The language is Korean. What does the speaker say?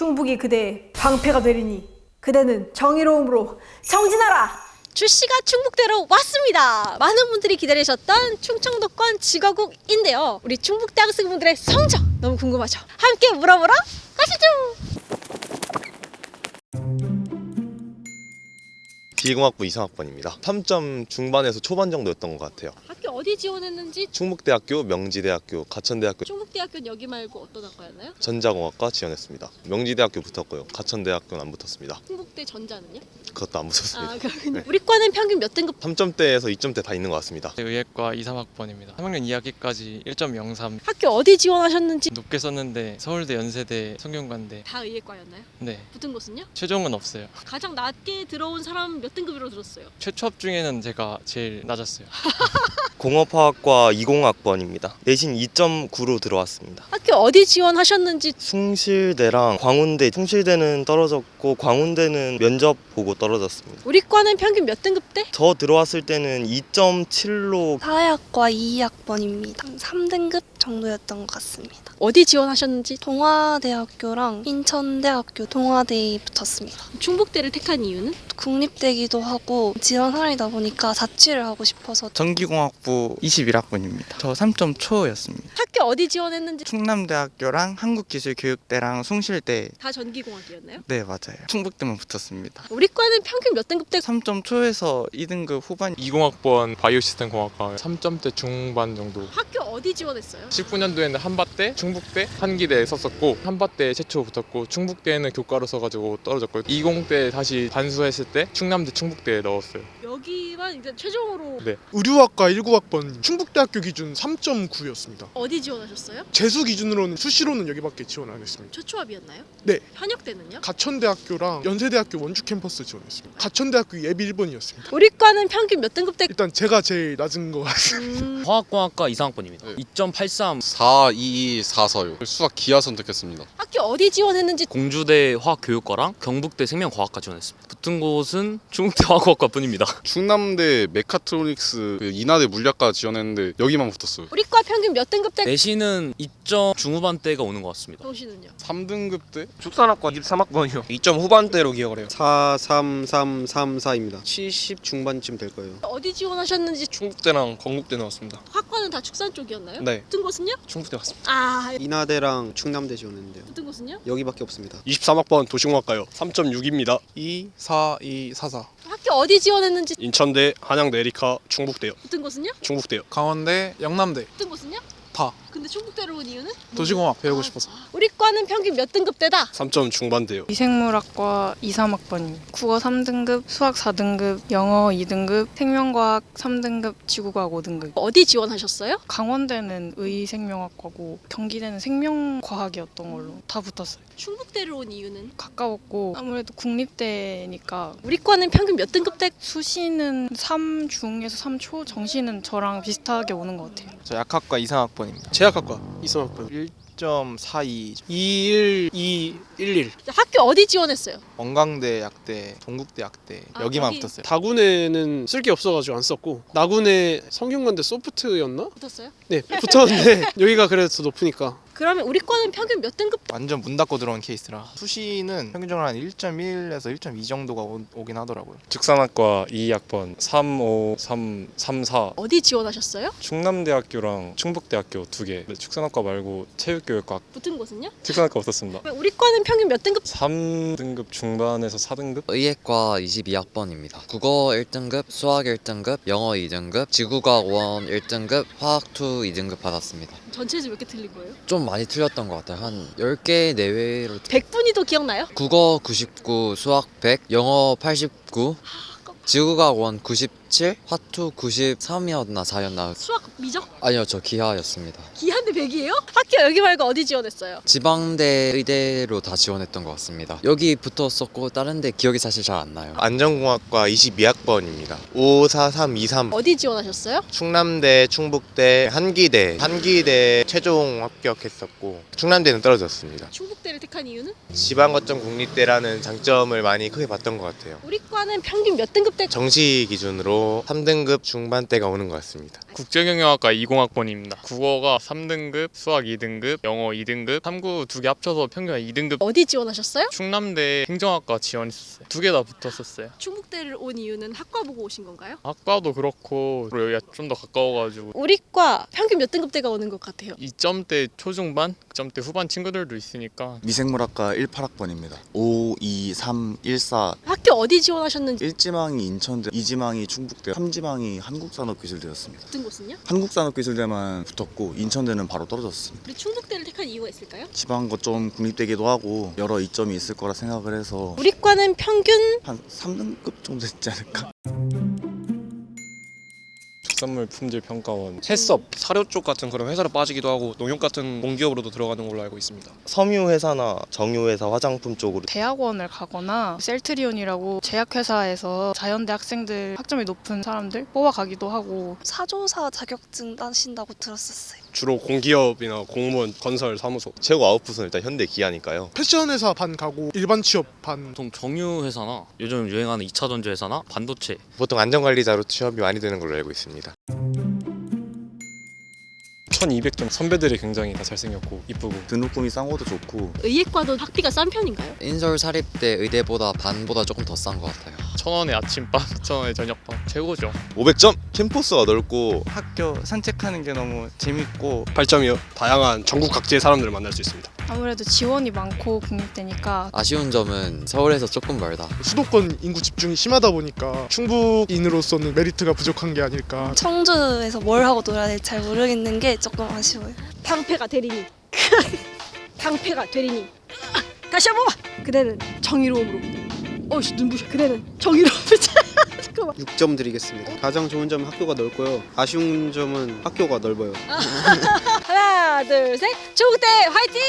충북이 그대의 방패가 되리니 그대는 정의로움으로 정진하라. 출시가 충북대로 왔습니다. 많은 분들이 기다리셨던 충청도권 직어국인데요. 우리 충북 대 학생분들의 성적 너무 궁금하죠? 함께 물어보러 비공학부 이상학번입니다. 3점 중반에서 초반 정도였던 것 같아요. 학교 어디 지원했는지 충북대학교, 명지대학교, 가천대학교, 충북대학교는 여기 말고 어떤 학과였나요? 전자공학과 지원했습니다. 명지대학교 붙었고요. 가천대학교는 안 붙었습니다. 충북대 전자는요? 그것도 안 붙었습니다. 아, 그렇군요. 네. 우리 과는 평균 몇 등급? 3점대에서 2점대 다 있는 것 같습니다. 의예과 2, 3학번입니다. 3학년 2학기까지 1.03 학교 어디 지원하셨는지 높게 썼는데 서울대, 연세대, 성균관대 다 의예과였나요? 네 붙은 곳은요? 최종은 없어요. 가장 낮게 들어온 사람 몇 등급으로 들었어요? 최초합 중에는 제가 제일 낮았어요. 공업화학과 20학번입니다. 내신 2.9로 들어왔습니다. 학교 어디 지원하셨는지 숭실대랑 광운대, 숭실대는 떨어졌고 광운대는 면접 보고 떨어졌습니다. 우리 과는 평균 몇 등급 대? 저 들어왔을 때는 2.7로 사회학과 2학번입니다. 3등급 정도였던 것 같습니다. 어디 지원하셨는지 동아대학교랑 인천대학교 동아대에 붙었습니다. 충북대를 택한 이유는? 국립대기도 하고 지원 사람이다 보니까 자취를 하고 싶어서 전기공학부 21학번입니다. 저 3점 초였습니다. 학교 어디 지원했는지 충남대학교랑 한국기술교육대랑 숭실대 다 전기공학이었나요? 네 맞아요. 충북대만 붙었습니다. 우리 과는 평균 몇 등급 대? 3점 초에서 2등급 후반 20학번 바이오시스템 공학과 3점대 중반 정도 학교 어디 지원했어요? 19년도에는 한밭대, 충북대, 한기대에 썼었고 한밭대 최초 붙었고 충북대에는 교과로 써가지고 떨어졌고 20대 다시 반수했을 때 충남대, 충북대에 넣었어요 여기만 이제 최종으로 네. 의류학과 19학번 충북대학교 기준 3.9였습니다. 어디 지원하셨어요? 재수 기준으로는 수시로는 여기밖에 지원 안 했습니다. 초초합이었나요? 네. 현역대는요? 가천대학교랑 연세대학교 원주 캠퍼스 지원했습니다. 가천대학교 예비 1번이었습니다. 우리 과는 평균 몇 등급 대? 일단 제가 제일 낮은 것 같습니다. 음, 화학공학과 이상학번입니다. 2.83 4, 2, 4, 4, 6 수학 기하 선택했습니다. 학교 어디 지원했는지 공주대 화학교육과랑 경북대 생명과학과 지원했습니다. 붙은 곳은 충북대 화학과뿐입니다. 충남대 메카트로닉스 그 인하대 물리학과 지원했는데 여기만 붙었어요. 우리 과 평균 몇 등급 대? 내신은 2점 중후반대가 오는 것 같습니다. 정시는요? 3등급 대 축산학과 23학번이요. 2점 후반대로 기억을 해요. 4, 3, 3, 3, 4입니다. 70 중반쯤 될 거예요. 어디 지원하셨는지 충북대랑 건국대 나왔습니다. 학과는 다 축산 쪽이었나요? 네. 붙은 곳은요? 충북대 왔습니다. 아 인하대랑 충남대 지원했는데요. 붙은 곳은요? 여기밖에 없습니다. 23학번 도시공학과요. 3.6입니다. 2, 4, 2, 4, 4. 학교 어디 지원했는지 인천대, 한양대 에리카, 충북대요. 붙은 곳은요? 충북대요. 강원대, 영남대 붙은 곳은요? 다 근데 충북대로 온 이유는? 도시공학 배우고 싶어서. 우리 과는 평균 몇 등급대다? 3점 중반대요. 미생물학과 2, 3학번입니다. 국어 3등급, 수학 4등급, 영어 2등급, 생명과학 3등급, 지구과학 5등급. 어디 지원하셨어요? 강원대는 의생명학과고 경기대는 생명과학이었던 걸로 다 붙었어요. 충북대로 온 이유는? 가까웠고 아무래도 국립대니까 우리 과는 평균 몇 등급대? 수시는 3중에서 3초, 정시는 저랑 비슷하게 오는 것 같아요. 저 약학과 이상학번 입니다. 제약학과 이성학번 1.42 21, 2, 11. 학교 어디 지원했어요? 원광대 약대, 동국대 약대 아, 여기만 여기. 붙었어요. 다군에는 쓸 게 없어가지고 안 썼고 나군에 성균관대 소프트였나? 붙었어요? 네 붙었는데 여기가 그래도 높으니까 그러면 우리 과는 평균 몇 등급? 완전 문 닫고 들어온 케이스라 수시는 평균적으로 한 1.1에서 1.2 정도가 오, 오긴 하더라고요. 축산학과 2학번 3, 5, 3, 3, 4 어디 지원하셨어요? 충남대학교랑 충북대학교 두개 축산학과 말고 체육교육과 붙은 곳은요? 축산학과 없었습니다 그러면 우리 과는 평균 몇 등급? 3등급 중반에서 4등급? 의예과 22학번입니다. 국어 1등급, 수학 1등급, 영어 2등급, 지구과학 1 1등급, 화학 2 2등급 받았습니다. 전체에서 몇 개 틀린 거예요? 좀 많이 틀렸던 것 같아요. 한 10개 내외로 100분위도 기억나요? 국어 99, 수학 100, 영어 89, 지구과학 1 97, 화투 93이었나 4였나 수학 미적? 아니요 저 기하였습니다. 기한대 100이에요? 학교 여기 말고 어디 지원했어요? 지방대 의대로 다 지원했던 것 같습니다. 여기 붙었었고 다른 데 기억이 사실 잘 안 나요. 안전공학과 22학번입니다. 5, 4, 3, 2, 3 어디 지원하셨어요? 충남대, 충북대, 한기대 한기대 최종 합격했었고 충남대는 떨어졌습니다. 충북대를 택한 이유는? 지방거점 국립대라는 장점을 많이 크게 봤던 것 같아요. 우리 과는 평균 몇 등급 대? 정시 기준으로 아무래도 3등급 중반대가 오는 것 같습니다. 국제경영학과 20학번입니다. 국어가 3등급, 수학 2등급, 영어 2등급, 탐구 두 개 합쳐서 평균 2등급. 어디 지원하셨어요? 충남대 행정학과 지원했었어요. 두 개 다 붙었었어요. 충북대를 온 이유는 학과 보고 오신 건가요? 학과도 그렇고 그리고 여기가 좀 더 가까워가지고 우리과 평균 몇 등급대가 오는 것 같아요? 2점대 초중반, 2점대 후반 친구들도 있으니까 미생물학과 18학번입니다. 5, 2, 3, 1, 4 학교 어디 지원하셨는지 1지망이 인천대, 2지망이 충북 대, 3지망이 한국산업기술대였습니다. 붙은 곳은요? 한국산업기술대만 붙었고 인천대는 바로 떨어졌습니다. 우리 충북대를 택한 이유가 있을까요? 지방거 좀 국립되기도 하고 여러 이점이 있을 거라 생각을 해서 우리과는 평균 한 3등급 정도 됐지 않을까? 특산물 품질 평가원, 해썹, 사료 쪽 같은 그런 회사로 빠지기도 하고 농협 같은 공기업으로도 들어가는 걸로 알고 있습니다. 섬유 회사나 정유 회사 화장품 쪽으로 대학원을 가거나 셀트리온이라고 제약회사에서 자연대 학생들 학점이 높은 사람들 뽑아가기도 하고 사조사 자격증 따신다고 들었었어요. 주로 공기업이나 공무원, 건설, 사무소. 최고 아웃풋은 일단 현대 기아니까요. 패션 회사 반 가고 일반 취업 반. 보통 정유 회사나 요즘 유행하는 2차 전지 회사나 반도체 보통 안전관리자로 취업이 많이 되는 걸로 알고 있습니다. 1200점 선배들이 굉장히 다 잘생겼고 이쁘고 등록금이 싼 것도 좋고 의예과도 학비가 싼 편인가요? 인서울 사립대 의대보다 반보다 조금 더 싼 것 같아요. 천 원에 아침밥, 천 원에 저녁밥 최고죠. 500점! 캠퍼스가 넓고 학교 산책하는 게 너무 재밌고 8점이요. 다양한 전국 각지의 사람들을 만날 수 있습니다. 아무래도 지원이 많고 국립대니까 아쉬운 점은 서울에서 조금 멀다. 수도권 인구 집중이 심하다 보니까 충북인으로서는 메리트가 부족한 게 아닐까. 청주에서 뭘 하고 놀아야 될지 잘 모르겠는 게 조금 아쉬워요. 방패가 되리니 방패가 되리니 다시 한번 봐 그대는 정의로움으로 어이씨 눈부셔 그대는 잠깐만 6점 드리겠습니다. 가장 좋은 점은 학교가 넓고요. 아쉬운 점은 학교가 넓어요. 하나 둘셋 중국대 화이팅